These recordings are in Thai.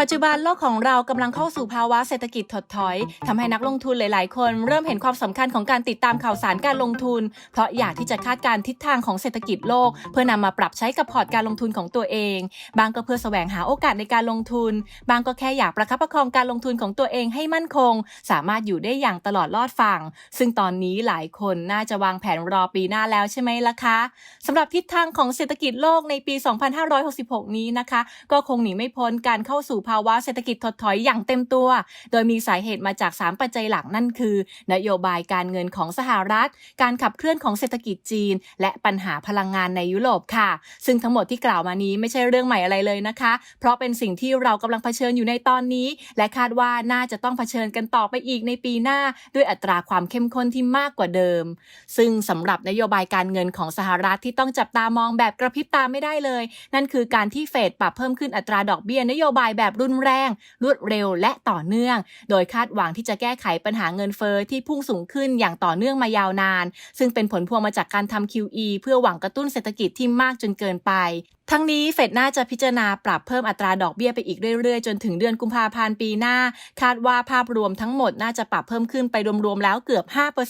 ปัจจุบันโลกของเรากำลังเข้าสู่ภาวะเศรษฐกิจถดถอยทำให้นักลงทุนหลาย ๆ คนเริ่มเห็นความสำคัญของการติดตามข่าวสารการลงทุน เพราะอยากที่จะคาดการณ์ทิศทางของเศรษฐกิจโลก เพื่อนำมาปรับใช้กับพอร์ตการลงทุนของตัวเอง บางก็เพื่อแสวงหาโอกาสในการลงทุน บางก็แค่อยากประคับประคองการลงทุนของตัวเองให้มั่นคง สามารถอยู่ได้อย่างตลอดรอดฝั่ง ซึ่งตอนนี้หลายคนน่าจะวางแผนรอปีหน้าแล้วใช่ไหมล่ะคะสำหรับทิศทางของเศรษฐกิจโลกในปี 2566 นี้นะคะ ก็คงหนีไม่พ้นการเข้าสู่ภาวะเศรษฐกิจถดถอยอย่างเต็มตัว โดยมีสาเหตุมาจาก 3 ปัจจัยหลักนั่นคือ นโยบายการเงินของสหรัฐ การขับเคลื่อนของเศรษฐกิจจีน และปัญหาพลังงานในยุโรปค่ะ ซึ่งทั้งหมดที่กล่าวมานี้ไม่ใช่เรื่องใหม่อะไรเลยนะคะ เพราะเป็นสิ่งที่เรากำลังเผชิญอยู่ในตอนนี้ และคาดว่าน่าจะต้องเผชิญกันต่อไปอีกในปีหน้า ด้วยอัตราความเข้มข้นที่มากกว่าเดิม ซึ่งสำหรับนโยบายการเงินของสหรัฐที่ต้องจับตามองแบบกระพริบตาไม่ได้เลย นั่นคือการที่เฟดปรับเพิ่มขึ้นอัตราดอกเบี้ยนโยบายแบบรุนแรง รวดเร็วและต่อเนื่อง โดยคาดหวังที่จะแก้ไขปัญหาเงินเฟอ้อที่พุ่งสูงขึ้นอย่างต่อเนื่องมายาวนาน ซึ่งเป็นผลพวงมาจากการทำ QE เพื่อหวังกระตุ้นเศรษฐกิจที่มากจนเกินไป ทั้งนี้เฟดน่าจะพิจารณาปรับเพิ่มอัตราดอกเบี้ยไปอีกเรื่อยๆ จนถึงเดือนกุมภาพันธ์ปีหน้า คาดว่าภาพรวมทั้งหมดน่าจะปรับเพิ่มขึ้นไปรวมๆแล้วเกือบ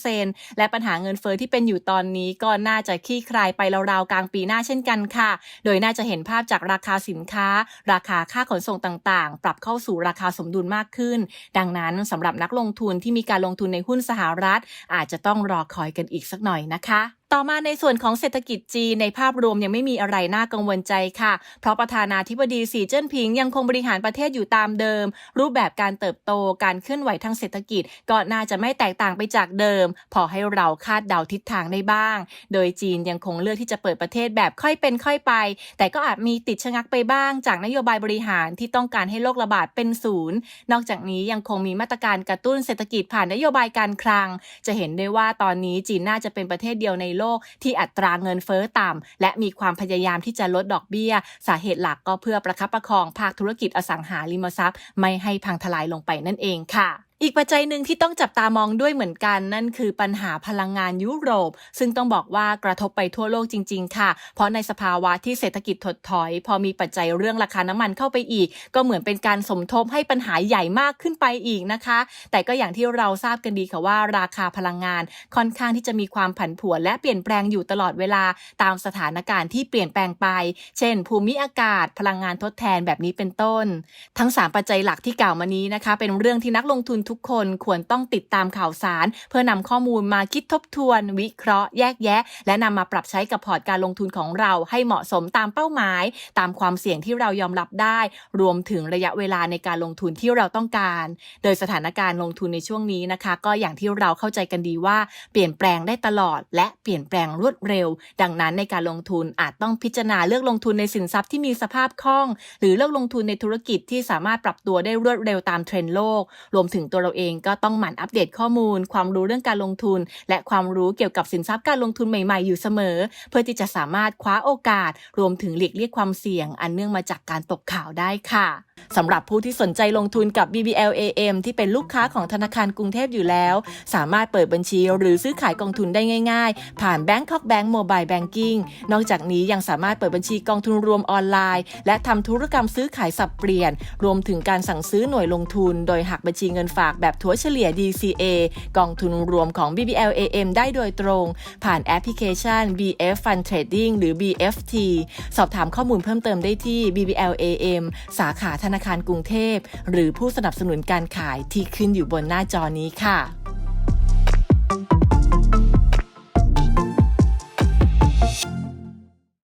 5%และปัญหาเงินเฟอ้อที่เป็นอยู่ตอนนี้ก็น่าจะคลี่คลายไปราวๆกลางปีหน้าเช่นกันค่ะ โดยน่าจะเห็นภาพจากราคาสินค้า ราคาค่าขนส่งต่างๆ ปรับเข้าสู่ราคาสมดุลมากขึ้น ดังนั้นสำหรับนักลงทุนที่มีการลงทุนในหุ้นสหรัฐ อาจจะต้องรอคอยกันอีกสักหน่อยนะคะ ต่อมาในส่วนของเศรษฐกิจจีนในภาพรวมยังไม่มีอะไรน่ากังวลใจค่ะ เพราะประธานาธิบดีสีเจิ้นผิงยังคงบริหารประเทศอยู่ตามเดิม รูปแบบการเติบโตการเคลื่อนไหวทางเศรษฐกิจก็น่าจะไม่แตกต่างไปจากเดิม พอให้เราคาดเดาทิศทางได้บ้าง โดยจีนยังคงเลือกที่จะเปิดประเทศแบบค่อยเป็นค่อยไป แต่ก็อาจมีติดชะงักไปบ้าง จากนโยบายบริหารที่ต้องการให้โรคระบาดเป็นศูนย์นอกจากนี้ยังคงมีมาตรการกระตุ้นเศรษฐกิจผ่านนโยบายการคลัง จะเห็นได้ว่าตอนนี้จีนน่าจะเป็นประเทศเดียวในโลกที่อัตราเงินเฟ้อต่ำและมีความพยายามที่จะลดดอกเบี้ย สาเหตุหลักก็เพื่อประคับประคองภาคธุรกิจอสังหาริมทรัพย์ ไม่ให้พังทลายลงไปนั่นเองค่ะ อีกปัจจัยหนึ่งที่ต้องจับตามองด้วยเหมือนกัน นั่นคือปัญหาพลังงานยุโรป ซึ่งต้องบอกว่ากระทบไปทั่วโลกจริง ๆ ค่ะ เพราะในสภาวะที่เศรษฐกิจถดถอย พอมีปัจจัยเรื่องราคาน้ำมันเข้าไปอีก ก็เหมือนเป็นการสมทบให้ปัญหาใหญ่มากขึ้นไปอีกนะคะ แต่ก็อย่างที่เราทราบกันดีค่ะว่า ราคาพลังงานค่อนข้างที่จะมีความผันผวนและเปลี่ยนแปลงอยู่ตลอดเวลาตามสถานการณ์ที่เปลี่ยนแปลงไป เช่น ภูมิอากาศ พลังงานทดแทนแบบนี้เป็นต้น ทั้ง 3 ปัจจัยหลักที่กล่าวมานี้นะคะ เป็นเรื่องที่นักลงทุนทุกคนควรต้องติดตามข่าวสาร เพื่อนำข้อมูลมาคิดทบทวน วิเคราะห์แยกแยะ และนำมาปรับใช้กับพอร์ตการลงทุนของเราให้เหมาะสมตามเป้าหมาย ตามความเสี่ยงที่เรายอมรับได้ รวมถึงระยะเวลาในการลงทุนที่เราต้องการ โดยสถานการณ์ลงทุนในช่วงนี้นะคะ ก็อย่างที่เราเข้าใจกันดีว่าเปลี่ยนแปลงได้ตลอด และเปลี่ยนแปลงรวดเร็ว ดังนั้นในการลงทุนอาจต้องพิจารณาเลือกลงทุนในสินทรัพย์ที่มีสภาพคล่อง หรือเลือกลงทุนในธุรกิจที่สามารถปรับตัวได้รวดเร็วตามเทรนด์โลก รวมถึงตัวเราเองก็ต้องหมั่นอัปเดตข้อมูล ความรู้เรื่องการลงทุน และความรู้เกี่ยวกับสินทรัพย์การลงทุนใหม่ๆ อยู่เสมอ เพื่อที่จะสามารถคว้าโอกาส รวมถึงหลีกเลี่ยงความเสี่ยง อันเนื่องมาจากการตกข่าวได้ค่ะสำหรับผู้ที่สนใจลงทุนกับ BBLAM ที่เป็นลูกค้าของธนาคารกรุงเทพอยู่แล้ว สามารถเปิดบัญชีหรือซื้อขายกองทุนได้ง่าย ๆ ผ่าน Bangkok Bank Mobile Banking นอกจากนี้ยังสามารถเปิดบัญชีกองทุนรวมออนไลน์ และทำธุรกรรมซื้อขายสับเปลี่ยน รวมถึงการสั่งซื้อหน่วยลงทุน โดยหักบัญชีเงินฝากแบบถัวเฉลี่ย DCA กองทุนรวมของ BBLAM ได้โดยตรง ผ่านแอปพลิเคชัน BF Fund Trading หรือ BFT สอบถามข้อมูลเพิ่มเติมได้ที่ BBLAM สาขาธนาคารกรุงเทพ หรือผู้สนับสนุนการขายที่ขึ้นอยู่บนหน้าจอนี้ค่ะ